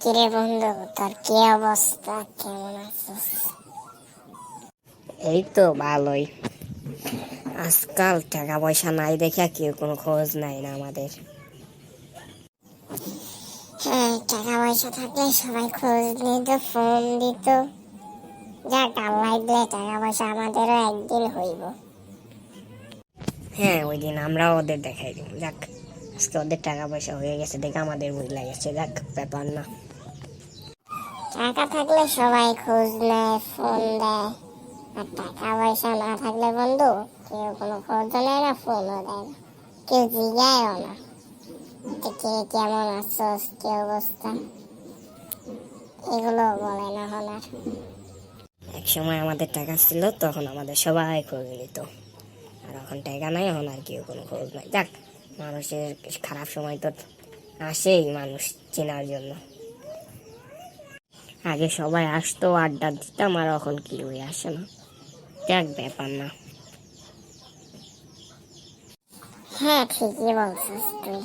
কিরে বন্ধু তোর কি অবস্থা? কেমন আছিস? এই তো ভালোই। আজকাল টাকা পয়সা নাই দেখে কেউ কোনো খোঁজ নাই না আমাদের। হ্যাঁ টাকা পয়সা থাকলে সবাই খোঁজ নিত ফোন দিত। যাক আল্লাহ দিলে টাকা পয়সা আমাদেরও একদিন হইব। হ্যাঁ ওই দিন আমরাও ওদের দেখাই দিব। যাক আজকে ওদের টাকা পয়সা হয়ে গেছে দেখে আমাদের বুঝ লাগেছে। যাক ব্যাপার না। টাকা থাকলে সবাই খোঁজ নেয়, ফোন দেয়। আর টাকা পয়সা না থাকলে বন্ধু, কেউ কোনো খোঁজ নেয় না, ফোনও দেয় না। কেউ জিগায়ও না কে কেমন আছোস, কি অবস্থা। এগুলো বলে না হনার। এক সময় আমাদের টাকা ছিল, তখন আমাদের সবাই খোঁজ নিত। আর এখন টাকা নাই, এখন আর কেউ কোনো খোঁজ নাই। যাক, মানুষের খারাপ সময় তো আসেই, মানুষ চেনার জন্য। আগে সবাই আসতো, আড্ডা দিতাম, আর এখন কেউই আসে না। দেখ ব্যাপার না। হ্যাঁ ঠিকই বলছিস তুই।